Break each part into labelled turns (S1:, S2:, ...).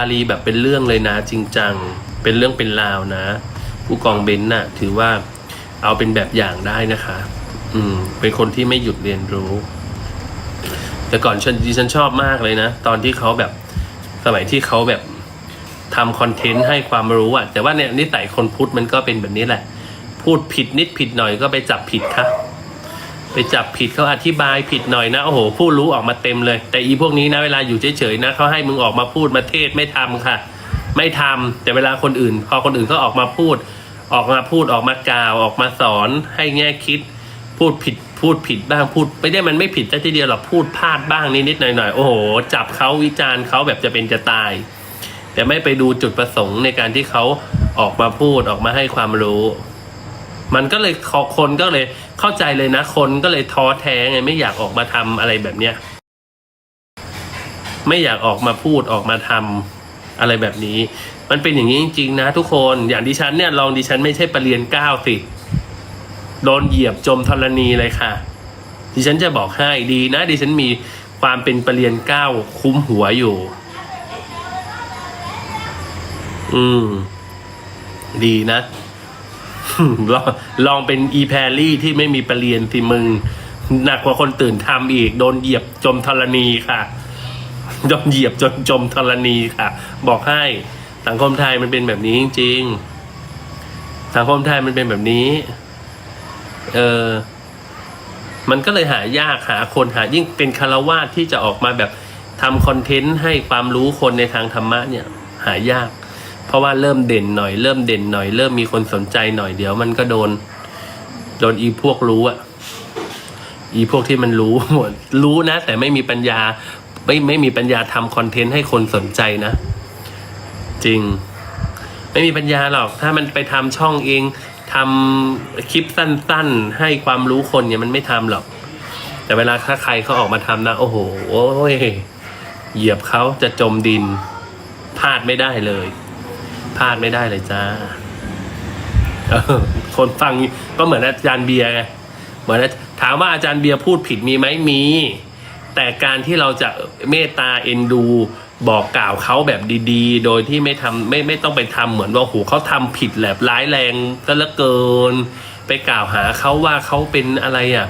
S1: าลีแบบเป็นเรื่องเลยนะ จริงจัง เป็นเรื่องเป็นราวนะ ผู้กองเบนซ์น่ะ ถือว่าเอาเป็นแบบอย่างได้นะคะ อืม เป็นคนที่ไม่หยุดเรียนรู้ แต่ก่อนฉันดิฉันชอบมากเลยนะ ตอนที่เขาแบบสมัยที่เขาแบบทำคอนเทนต์ให้ความรู้อะแต่ว่าเนี่ยนิสัยคนพุทธมันก็เป็นแบบนี้แหละ พูดผิดนิดผิดหน่อยก็ไปจับผิดค่ะ ไปจับผิดเขาอธิบายผิดหน่อยนะ โอ้โห ผู้รู้ออกมาเต็มเลย แต่อีพวกนี้นะเวลาอยู่เฉยๆนะเขาให้มึงออกมาพูดมาเทศไม่ทำค่ะ ไม่ทำแต่เวลาคนอื่น พอคนอื่นเขาออกมาพูด ออกมาพูดออกมากล่าว ออกมาสอนให้แง่คิด พูดผิดพูดผิดบ้างพูด ไม่ได้มันไม่ผิดซะทีเดียวหรอกพูดพลาดบ้างนิดๆหน่อยๆโอ้โห จับเขาวิจารณ์เขาแบบจะเป็นจะตาย แต่ไม่ไปดูจุดประสงค์ในการที่เขาออกมาพูดออกมาให้ความรู้ มันก็เลยคนก็เลยเข้าใจเลยนะ คนก็เลยท้อแท้ไงไม่อยากออกมาทำอะไรแบบเนี้ยไม่อยากออกมาพูดออกมาทำอะไรแบบนี้ มันเป็นอย่างนี้จริงๆนะทุกคนอย่างดิฉันเนี่ยลองดิฉันไม่ใช่ประเรียนเก้าสิโดนเหยียบจมธรณีเลยค่ะ ดิฉันจะบอกให้ดีนะ ดิฉันมีความเป็นประเรียนเก้าคุ้มหัวอยู่ อืม ดีนะ ลองลองเป็นอีแพรลี่ที่ไม่มีประเรียนสิมึง หนักกว่าคนตื่นทำอีก โดนเหยียบจมธรณีค่ะ โดนเหยียบจนจมธรณีค่ะ บอกให้สังคมไทยมันเป็นแบบนี้จริงสังคมไทยมันเป็นแบบนี้ เออมันก็เลยหายากหาคนหายิ่งเป็นคารวาสที่จะออกมาแบบทำคอนเทนต์ให้ความรู้คนในทางธรรมะเนี่ย หายาก เพราะว่าเริ่มเด่นหน่อยเริ่มเด่นหน่อย เริ่มมีคนสนใจหน่อยเดี๋ยวมันก็โดน โดนอีพวกรู้อะอีพวกที่มันรู้หมดรู้นะ แต่ไม่มีปัญญา ไม่ไม่มีปัญญาทำคอนเทนต์ให้คนสนใจนะ จริง ไม่มีปัญญาหรอก ถ้ามันไปทำช่องเองทำคลิปสั้นๆ ให้ความรู้คนเนี่ยมันไม่ทำหรอก แต่เวลาถ้าใครเขาออกมาทำนะ โอ้โหโอ้ยเหยียบเขาจะจมดินพลาดไม่ได้เลย ลาดไม่ได้เลยจ้าคนฟังก็เหมือนอาจารย์เบียร์ไงเหมือนถามว่าอาจารย์เบียร์พูดผิดมีไหมมี แต่การที่เราจะเมตตาเอ็นดูบอกกล่าวเขาแบบดีๆ โดยที่ไม่ทำไม่ไม่ต้องไปทำเหมือนว่าโหเขาทำผิดแบบร้ายแรงก็แล้วเกิน ไปกล่าวหาเขาว่าเขาเป็นอะไรอะ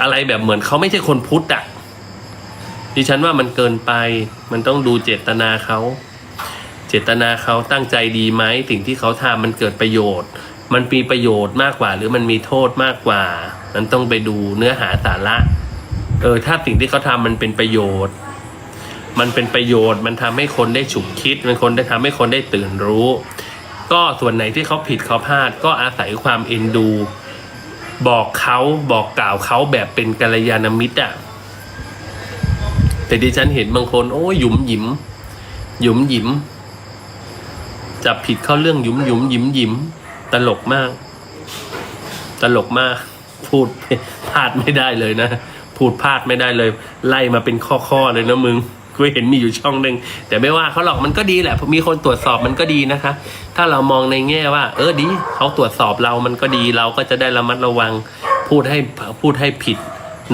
S1: อะไรแบบเหมือนเขาไม่ใช่คนพุทธอะดิฉันว่ามันเกินไป มันต้องดูเจตนาเขา จตนาเขาตั้งใจดีไหมสิ่งที่เขาทำมันเกิดประโยชน์ มันมีประโยชน์มากกว่า หรือมันมีโทษมากกว่า มันต้องไปดูเนื้อหาสาระเออถ้าสิ่งที่เขาทำมันเป็นประโยชน์ มันเป็นประโยชน์ มันทำให้คนได้ฉุกคิด มันคนได้ทำให้คนได้ตื่นรู้ ก็ส่วนไหนที่เขาผิดเขาพลาด ก็อาศัยความเอ็นดู บอกเขาบอกกล่าวเขาแบบเป็นกัลยาณมิตรอะแต่ดิฉันเห็นบางคน โอ้ยหยุมหยิมหยุมหยิม จับผิดเข้าเรื่องยุมยุมยิ้มยิ้มตลกมาก ตลกมาก พูดพลาดไม่ได้เลยนะ พูดพลาดไม่ได้เลย ไล่มาเป็นข้อๆเลยนะมึงกูเห็นมีอยู่ช่องหนึ่งแต่ไม่ว่าเขาหรอกมันก็ดีแหละมีคนตรวจสอบมันก็ดีนะคะ ถ้าเรามองในแง่ว่า เออดีเขาตรวจสอบเรามันก็ดีเราก็จะได้ระมัดระวัง พูดให้พูดให้ผิด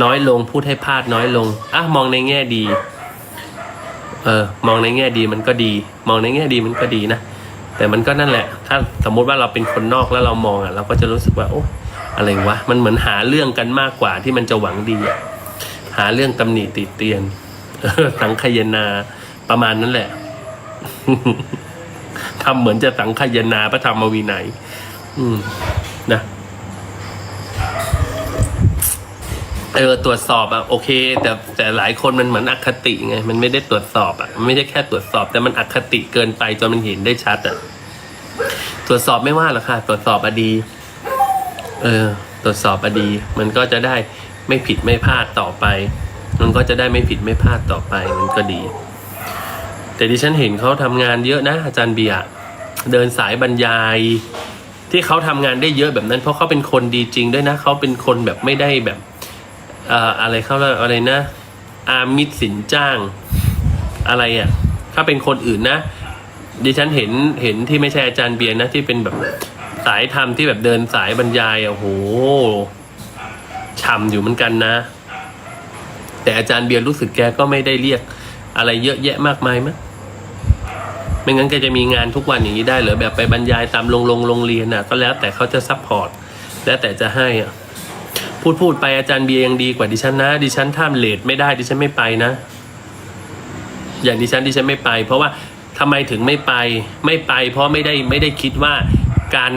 S1: น้อยลงพูดให้พลาดน้อยลงอะมองในแง่ดี เออ มองในแง่ดีมันก็ดี มองในแง่ดีมันก็ดีนะ แต่มันก็นั่นแหละ ถ้าสมมุติว่าเราเป็นคนนอกแล้วเรามองอะเราก็จะรู้สึกว่าโอ้อะไรวะมันเหมือนหาเรื่องกันมากกว่าที่มันจะหวังดีอะหาเรื่องตำหนิติเตียนสังคายนาประมาณนั้นแหละทำเหมือนจะสังคายนาพระธรรมวินัย อืมนะ เออตรวจสอบอะโอเค แต่แต่หลายคนมันเหมือนอคติไงมันไม่ได้ตรวจสอบอะมันไม่ได้แค่ตรวจสอบ แต่มันอคติเกินไปจนมันเห็นได้ชัดอะตรวจสอบไม่ว่าหรอกค่ะ ตรวจสอบอดี เออ ตรวจสอบอดี มันก็จะได้ไม่ผิดไม่พลาดต่อไป มันก็จะได้ไม่ผิดไม่พลาดต่อไปมันก็ดี แต่ดิฉันเห็นเขาทำงานเยอะนะ อาจารย์เบียเดินสายบรรยายที่เขาทำงานได้เยอะแบบนั้น เพราะเขาเป็นคนดีจริงด้วยนะเขาเป็นคนแบบไม่ได้แบบ เอ่ออะไรเขาเรียกอะไรนะ อามิตรสินจ้างอะไรอะ่ะ ถ้าเป็นคนอื่นนะ ดิฉันเห็นเห็นที่ไม่ใช่อาจารย์เบียร์นะ ที่เป็นแบบสายธรรมที่แบบเดินสายบรรยายอะโหช่ำอยู่เหมือนกันนะ แต่อาจารย์เบียร์รู้สึกแกก็ไม่ได้เรียกอะไรเยอะแยะมากมายมั้ยไม่งั้นแกจะมีงานทุกวันอย่างนี้ได้หรือแบบไปบรรยายตามโรงโรงโรงเรียนน่ะก็แล้วแต่เขาจะซัพพอร์ตแล้วแต่จะให้อะ พูดพูดไปอาจารย์เบียร์ยังดีกว่าดิฉันนะ ดิฉันท่ามเลทไม่ได้ดิฉันไม่ไปนะ อย่างดิฉันดิฉันไม่ไป เพราะว่าทำไมถึงไม่ไปไม่ไป เพราะไม่ได้ไม่ได้คิดว่าการ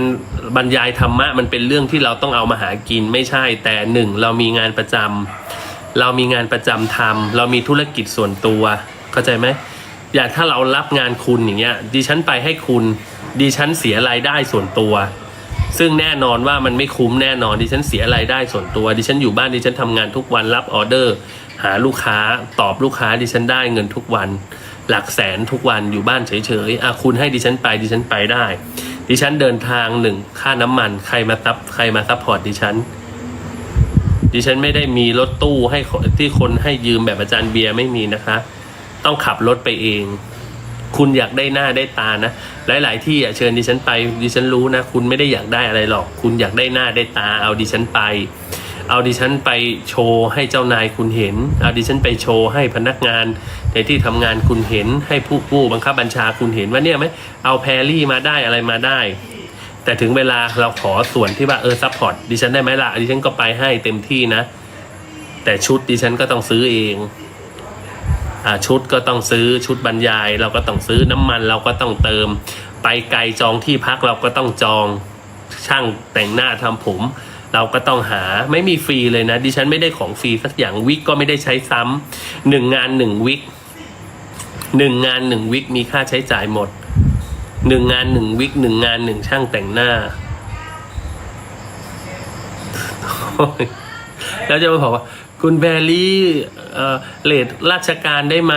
S1: บรรยายธรรมะมันเป็นเรื่องที่เราต้องเอามาหากินไม่ใช่ แต่หนึ่งเรามีงานประจำเรามีงานประจำทำเรามีธุรกิจส่วนตัว เข้าใจไหมอย่างถ้าเรารับงานคุณอย่างเงี้ยดิฉันไปให้คุณดิฉันเสียรายได้ส่วนตัว ซึ่งแน่นอนว่ามันไม่คุ้มแน่นอนดิฉันเสียรายได้ส่วนตัว ดิฉันอยู่บ้านดิฉันทำงานทุกวันรับออเดอร์ หาลูกค้าตอบลูกค้าดิฉันได้เงินทุกวัน หลักแสนทุกวันอยู่บ้านเฉยๆอะคุณให้ดิฉันไปดิฉันไปได้ ดิฉันเดินทางหนึ่งค่าน้ำมัน ใครมาซับใครมาซัพพอร์ตดิฉันดิฉันไม่ได้มีรถตู้ให้ที่คนให้ยืมแบบอาจารย์เบียร์ไม่มีนะคะ ต้องขับรถไปเอง คุณอยากได้หน้าได้ตานะ หลาย ๆ ที่อะเชิญดิฉันไปดิฉันรู้นะ คุณไม่ได้อยากได้อะไรหรอก คุณอยากได้หน้าได้ตา เอาดิฉันไป เอาดิฉันไปโชว์ให้เจ้านายคุณเห็น เอาดิฉันไปโชว์ให้พนักงาน ในที่ทำงานคุณเห็น ให้ผู้ผู้บังคับบัญชาคุณเห็นว่าเนี่ยไหมเอาแพรรี่มาได้อะไรมาได้ แต่ถึงเวลาเราขอส่วนที่ว่าเออซัพพอร์ตดิฉันได้ไหมล่ะดิฉันก็ไปให้เต็มที่นะ แต่ชุดดิฉันก็ต้องซื้อเอง ชุดก็ต้องซื้อชุดบรรยาย เราก็ต้องซื้อน้ำมันเราก็ต้องเติม ไปไกลจองที่พักเราก็ต้องจองช่างแต่งหน้าทำผม เราก็ต้องหาไม่มีฟรีเลยนะดิฉันไม่ได้ของฟรีสักอย่างวิกก็ไม่ได้ใช้ซ้ำหนึ่งงานหนึ่งวิกหนึ่งงานหนึ่งวิกมีค่าใช้จ่ายหมดหนึ่งงานหนึ่งวิกหนึ่งงานหนึ่งช่างแต่งหน้า แล้วจะมาบอกว่าคุณแบรี่เออเลดราชการได้ไหม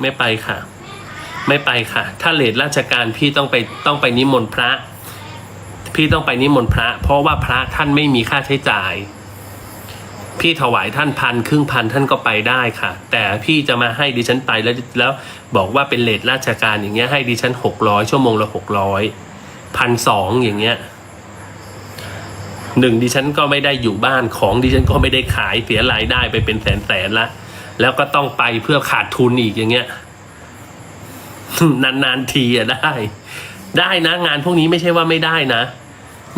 S1: ไม่ไปค่ะ ไม่ไปค่ะ ถ้าเลดราชการพี่ต้องไปต้องไปนิมนต์พระ พี่ต้องไปนิมนต์พระ เพราะว่าพระท่านไม่มีค่าใช้จ่าย พี่ถวายท่านพันครึ่งพันท่านก็ไปได้ค่ะ แต่พี่จะมาให้ดิฉันไปแล้วแล้วบอกว่าเป็นเลทราชการอย่างเงี้ยให้ดิฉันหกร้อยชั่วโมงละหกร้อยพันสองอย่างเงี้ย หนึ่งดิฉันก็ไม่ได้อยู่บ้านของดิฉันก็ไม่ได้ขายเสียรายได้ไปเป็นแสนแสนละแล้วก็ต้องไปเพื่อขาดทุนอีกอย่างเงี้ยนานๆทีอะได้ ได้นะ งานพวกนี้ไม่ใช่ว่าไม่ได้นะ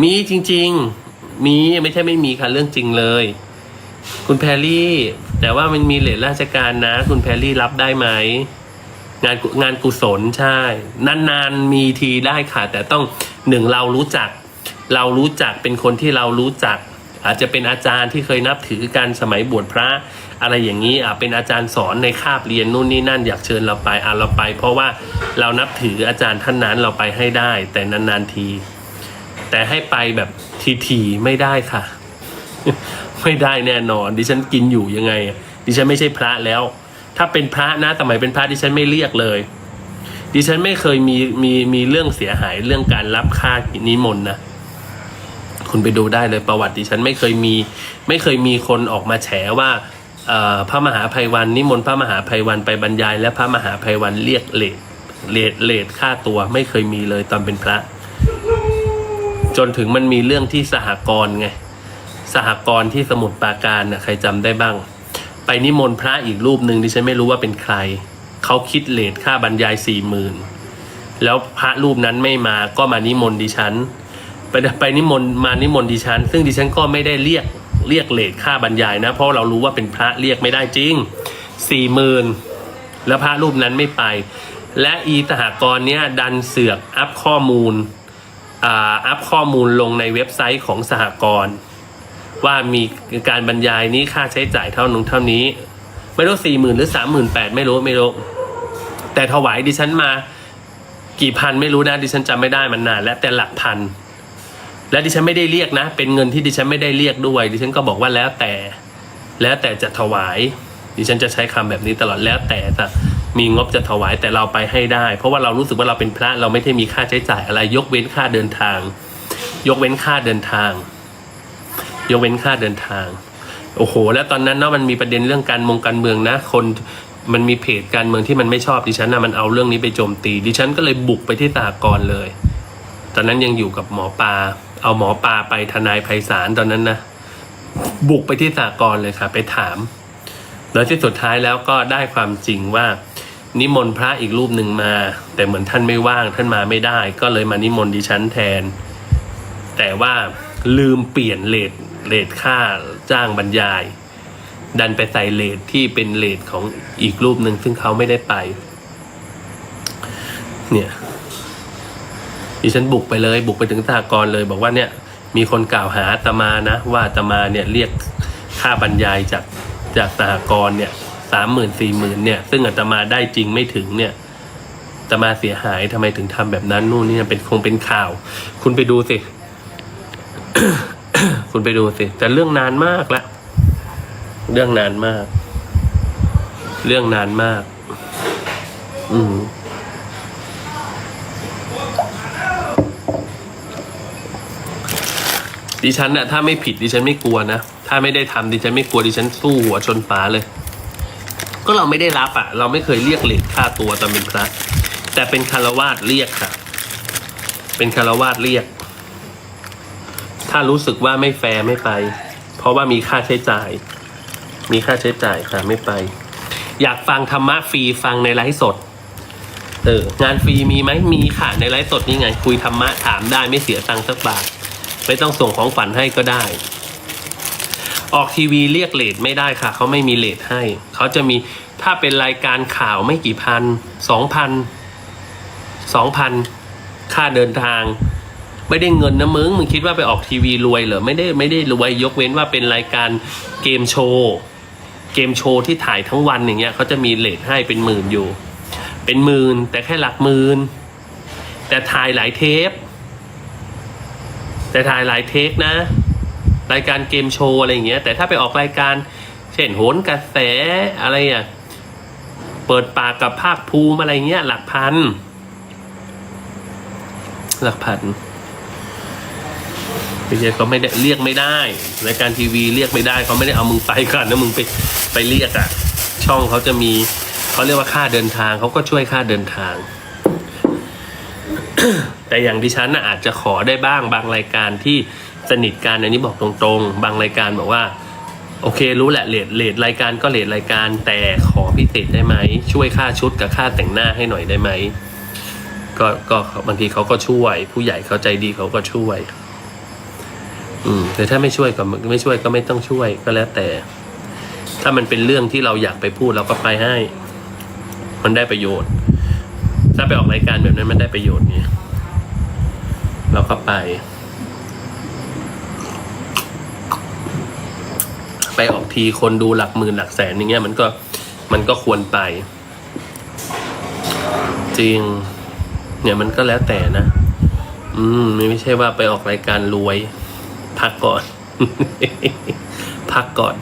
S1: มีจริง ๆ มีไม่ใช่ไม่มีค่ะเรื่องจริงเลย คุณแพรรี่ แต่ว่ามันมีเลทราชการนะ คุณแพรรี่รับได้ไหมงานงานกุศลใช่ นานๆมีทีได้ค่ะ แต่ต้องหนึ่งเรารู้จัก เรารู้จักเป็นคนที่เรารู้จัก อาจจะเป็นอาจารย์ที่เคยนับถือกันสมัยบวชพระ อะไรอย่างนี้อะเป็นอาจารย์สอนในคาบเรียนนู่นนี่นั่นอยากเชิญเราไปอะเราไป เพราะว่าเรานับถืออาจารย์ท่านนั้นเราไปให้ได้ แต่นานๆที แต่ให้ไปแบบทีๆไม่ได้ค่ะ ไม่ได้แน่นอน ดิฉันกินอยู่ยังไง ดิฉันไม่ใช่พระแล้ว ถ้าเป็นพระนะสมัยเป็นพระดิฉันไม่เรียกเลยดิฉันไม่เคยมีมีมีเรื่องเสียหายเรื่องการรับค่านิมนต์นะ คุณไปดูได้เลยประวัติดิฉันไม่เคยมีไม่เคยมีคนออกมาแฉว่าพระมหาภัยวันนิมนต์พระมหาภัยวันไปบรรยาย และพระมหาภัยวันเรียกเลทเลทเลทค่าตัวไม่เคยมีเลยตอนเป็นพระ จนถึงมันมีเรื่องที่สหกรณ์ไงสหกรณ์ที่สมุทรปราการน่ะใครจำได้บ้าง ไปนิมนต์พระอีกรูปหนึ่งดิฉันไม่รู้ว่าเป็นใครเขาคิดเลทค่าบรรยายสี่หมื่นแล้วพระรูปนั้นไม่มาก็มานิมนต์ดิฉัน ไปไปนิมนต์มานิมนต์ดิฉัน ซึ่งดิฉันก็ไม่ได้เรียกเรียกเลทค่าบรรยายนะ เพราะเรารู้ว่าเป็นพระเรียกไม่ได้จริงสี่หมื่นแล้วพระรูปนั้นไม่ไป และอีสหกรณ์เนี้ยดันเสือกอัพข้อมูลอ่าอัพข้อมูลลงในเว็บไซต์ของสหกรณ์ว่ามีการบรรยายนี้ค่าใช้จ่ายเท่านู้นเท่านี้ ไม่รู้สี่หมื่นหรือสามหมื่นแปดไม่รู้ไม่รู้แต่ถวายดิฉันมากี่พันไม่รู้นะดิฉันจำไม่ได้มันนานแล้วแต่หลักพัน และดิฉันไม่ได้เรียกนะ เป็นเงินที่ดิฉันไม่ได้เรียกด้วย ดิฉันก็บอกว่าแล้วแต่ แล้วแต่จะถวาย ดิฉันจะใช้คำแบบนี้ตลอดแล้วแต่จะมีงบจะถวายแต่เราไปให้ได้ เพราะว่าเรารู้สึกว่าเราเป็นพระเราไม่ได้มีค่าใช้จ่ายอะไร ยกเว้นค่าเดินทาง ยกเว้นค่าเดินทาง ยกเว้นค่าเดินทาง โอ้โห แล้วตอนนั้นเนาะมันมีประเด็นเรื่องการมงการเมืองนะ คนมันมีเพจการเมืองที่มันไม่ชอบดิฉันนะมันเอาเรื่องนี้ไปโจมตี ดิฉันก็เลยบุกไปที่สหกรณ์เลย อนนั้นยังอยู่กับหมอปลาเอาหมอปลาไปทนายไพศาลตอนนั้นนะบุกไปที่สหกรเลยค่ะ ไปถาม แล้วที่สุดท้ายแล้วก็ได้ความจริงว่า นิมนต์พระอีกรูปหนึ่งมา แต่เหมือนท่านไม่ว่างท่านมาไม่ได้ ก็เลยมานิมนต์ดิฉันแทน แต่ว่าลืมเปลี่ยนเลทเลทค่าจ้างบรรยาย ดันไปใส่เลทที่เป็นเลทของอีกรูปหนึ่งซึ่งเขาไม่ได้ไป เนี่ย ดิฉันบุกไปเลยบุกไปถึงสหกรณ์เลย บอกว่าเนี่ยมีคนกล่าวหาตมานะ ว่าตมาเนี่ยเรียกค่าบรรยายจากจากสหกรณ์เนี่ยสามหมื่นสี่หมื่นเนี่ย ซึ่งอาตมาได้จริงไม่ถึงเนี่ยตมาเสียหายทำไมถึงทำแบบนั้นนู่นนี่เป็นคงเป็นข่าว คุณไปดูสิ คุณไปดูสิ แต่เรื่องนานมากละเรื่องนานมาก เรื่องนานมาก อืม ดิฉันน่ะถ้าไม่ผิดดิฉันไม่กลัวนะ ถ้าไม่ได้ทำดิฉันไม่กลัวดิฉันสู้หัวชนฝาเลย ก็เราไม่ได้รับอะ เราไม่เคยเรียกเลทค่าตัวตอนเป็นพระแต่เป็นคารวาสเรียกค่ะ เป็นคารวาสเรียก ถ้ารู้สึกว่าไม่แฟร์ไม่ไป เพราะว่ามีค่าใช้จ่าย มีค่าใช้จ่ายค่ะไม่ไป อยากฟังธรรมะฟรีฟังในไลฟ์สด เออ งานฟรีมีไหมมีค่ะในไลฟ์สดนี่ไง คุยธรรมะถามได้ไม่เสียตังค์สักบาท ไม่ต้องส่งของฝันให้ก็ได้ ออกทีวีเรียกเลทไม่ได้ค่ะ เขาไม่มีเลทให้ เขาจะมีถ้าเป็นรายการข่าวไม่กี่พันสองพันสองพันค่าเดินทาง ไม่ได้เงินนะมึงมึงคิดว่าไปออกทีวีรวยเหรอไม่ได้ไม่ได้รวยยกเว้นว่าเป็นรายการเกมโชว์เกมโชว์ที่ถ่ายทั้งวันอย่างเงี้ยเขาจะมีเลทให้เป็นหมื่นอยู่ เป็นหมื่นแต่แค่หลักหมื่นแต่ถ่ายหลายเทป แต่ถ่ายหลายเทคนะ รายการเกมโชว์อะไรอย่างเงี้ย แต่ถ้าไปออกรายการ เช่นโหนกระแสอะไรอะเปิดปากกับภาคภูมิอะไรเงี้ย หลักพัน หลักพันไม่ใช่เขาไม่ได้เรียกไม่ได้รายการทีวีเรียกไม่ได้เขาไม่ได้เอามึงไปก่อนนะมึงไปไปเรียกอะ ช่องเขาจะมีเขาเรียกว่าค่าเดินทางเขาก็ช่วยค่าเดินทาง แต่อย่างดิฉันนะอาจจะขอได้บ้างบางรายการที่สนิทกันอันนี้บอกตรงๆ บางรายการบอกว่า โอเครู้แหละเลทเลทรายการก็เลทรายการ แต่ขอพิเศษได้ไหมช่วยค่าชุดกับค่าแต่งหน้าให้หน่อยได้ไหมก็ก็บางทีเขาก็ช่วย ผู้ใหญ่เขาใจดีเขาก็ช่วย อืมแต่ถ้าไม่ช่วยก็ไม่ช่วยก็ไม่ต้องช่วยก็แล้วแต่ ถ้ามันเป็นเรื่องที่เราอยากไปพูดเราก็ไปให้ มันได้ประโยชน์ ถ้าไปออกรายการแบบนั้นมันได้ประโยชน์เนี่ยเราก็ไป ไปออกทีคนดูหลักหมื่นหลักแสนอย่างเงี้ยมันก็มันก็ควรไป จริง เนี่ยมันก็แล้วแต่นะ อืมไม่ใช่ว่าไปออกรายการรวย พักก่อน พักก่อน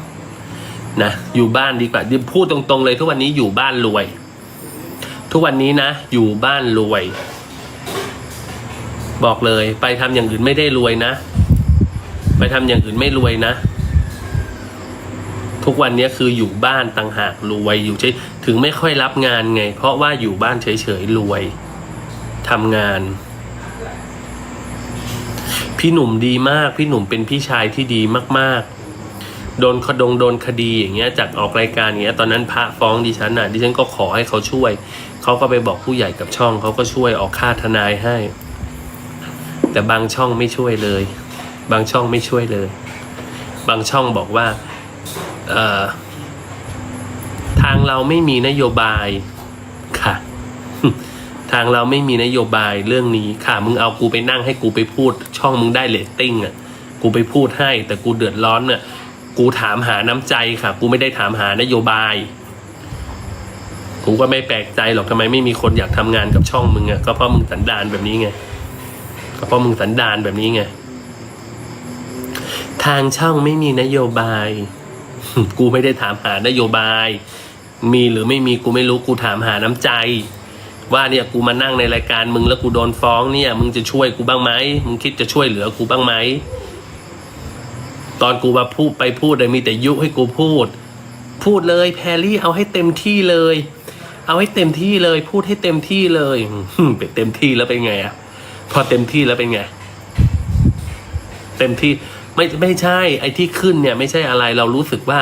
S1: นะอยู่บ้านดีกว่าพูดตรงๆเลยทุกวันนี้อยู่บ้านรวย ทุกวันนี้นะ อยู่บ้านรวย บอกเลย ไปทำอย่างอื่นไม่ได้รวยนะ ไปทำอย่างอื่นไม่รวยนะ ทุกวันนี้คืออยู่บ้านต่างหากรวยอยู่เฉยถึงไม่ค่อยรับงานไง เพราะว่าอยู่บ้านเฉยๆรวยทำงาน พี่หนุ่มดีมาก พี่หนุ่มเป็นพี่ชายที่ดีมาก ๆโดนคดงโดนคดีอย่างเงี้ยจากออกรายการอย่างเงี้ยตอนนั้นพระฟ้องดิฉันน่ะดิฉันก็ขอให้เขาช่วย เขาก็ไปบอกผู้ใหญ่กับช่องเขาก็ช่วยออกค่าทนายให้ แต่บางช่องไม่ช่วยเลย บางช่องไม่ช่วยเลย บางช่องบอกว่าทางเราไม่มีนโยบายค่ะ ทางเราไม่มีนโยบายเรื่องนี้ค่ะ มึงเอากูไปนั่งให้กูไปพูด ช่องมึงได้เลตติ้งอะ กูไปพูดให้ แต่กูเดือดร้อนเนี่ยกูถามหาน้ำใจค่ะ กูไม่ได้ถามหานโยบาย กูก็ไม่แปลกใจหรอกทำไมไม่มีคนอยากทำงานกับช่องมึงอะก็เพราะมึงสันดานแบบนี้ไงก็เพราะมึงสันดานแบบนี้ไงทางช่องไม่มีนโยบาย กูไม่ได้ถามหานโยบาย มีหรือไม่มีกูไม่รู้กูถามหาน้ำใจ ว่าเนี่ยกูมานั่งในรายการมึงแล้วกูโดนฟ้องเนี่ย มึงจะช่วยกูบ้างไหมมึงคิดจะช่วยเหลือกูบ้างไหมตอนกูมาพูดไปพูดเลยมีแต่ยุให้กูพูด พูดเลยแพรรี่เอาให้เต็มที่เลย เอาให้เต็มที่เลยพูดให้เต็มที่เลยไปเต็มที่แล้วเป็นไงอะพอเต็มที่แล้วเป็นไง เต็มที่ไม่ไม่ใช่ ไอ้ที่ขึ้นเนี่ย ไม่ใช่อะไรเรารู้สึกว่า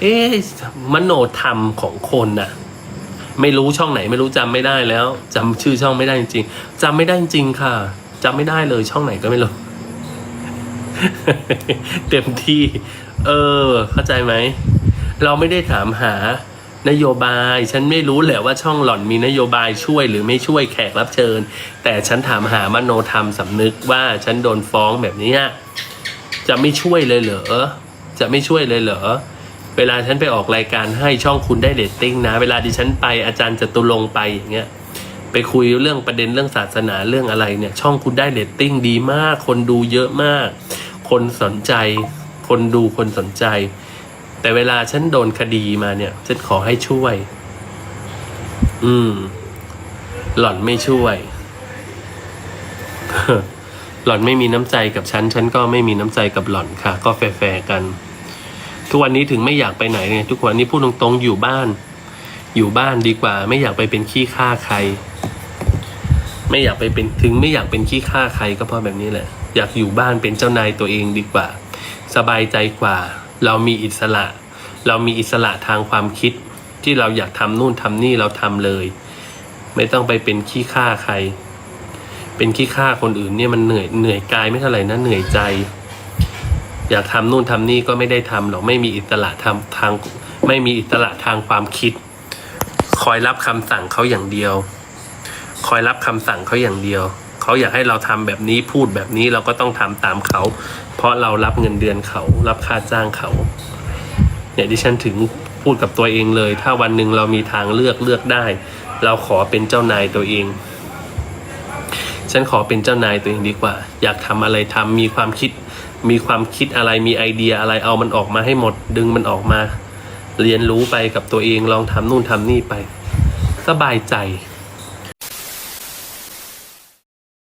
S1: เอ๊ะมโนธรรมของคนน่ะ ไม่รู้ช่องไหนไม่รู้จำไม่ได้แล้วจำชื่อช่องไม่ได้จริงๆจำไม่ได้จริงค่ะจำไม่ได้เลยช่องไหนก็ไม่รู้เต็มที่ เออ เข้าใจไหม เราไม่ได้ถามหา นโยบาย ฉันไม่รู้แหละว่าช่องหล่อนมีนโยบายช่วยหรือไม่ช่วยแขกรับเชิญ แต่ฉันถามหามโนธรรมสำนึกว่าฉันโดนฟ้องแบบนี้จะไม่ช่วยเลยเหรอจะไม่ช่วยเลยเหรอเวลาฉันไปออกรายการให้ช่องคุณได้เรตติ้งนะ เวลาดิฉันไปอาจารย์จตุรงไปอย่างเงี้ยไปคุยเรื่องประเด็นเรื่องศาสนาเรื่องอะไรเนี่ย ช่องคุณได้เรตติ้งดีมาก คนดูเยอะมาก คนสนใจ คนดูคนสนใจ แต่เวลาฉันโดนคดีมาเนี่ย ฉันขอให้ช่วย อืม หล่อนไม่ช่วย หล่อนไม่มีน้ำใจกับฉัน ฉันก็ไม่มีน้ำใจกับหล่อนค่ะ ก็แฟร์กัน ทุกวันนี้ถึงไม่อยากไปไหนเนี่ยทุกวันนี้พูดตรงๆอยู่บ้าน อยู่บ้านดีกว่า ไม่อยากไปเป็นขี้ข้าใคร ไม่อยากไปเป็นถึงไม่อยากเป็นขี้ข้าใครก็เพราะแบบนี้แหละ อยากอยู่บ้านเป็นเจ้านายตัวเองดีกว่า สบายใจกว่า เรามีอิสระ เรามีอิสระทางความคิดที่เราอยากทำนู่นทำนี่เราทำเลย ไม่ต้องไปเป็นขี้ข้าใคร เป็นขี้ข้าคนอื่นเนี่ยมันเหนื่อยเหนื่อยกายไม่เท่าไหร่นะเหนื่อยใจ อยากทำนู่นทำนี่ก็ไม่ได้ทำหรอกไม่มีอิสระทำทางไม่มีอิสระทางความคิด คอยรับคำสั่งเขาอย่างเดียว คอยรับคำสั่งเขาอย่างเดียว เขาอยากให้เราทำแบบนี้พูดแบบนี้เราก็ต้องทำตามเขา เพราะเรารับเงินเดือนเขา รับค่าจ้างเขาเนี่ยดิฉันถึงพูดกับตัวเองเลย ถ้าวันหนึ่งเรามีทางเลือกเลือกได้ เราขอเป็นเจ้านายตัวเอง ฉันขอเป็นเจ้านายตัวเองดีกว่า อยากทำอะไรทำมีความคิด มีความคิดอะไรมีไอเดียอะไรเอามันออกมาให้หมด ดึงมันออกมา เรียนรู้ไปกับตัวเองลองทำนู่นทำนี่ไป สบายใจ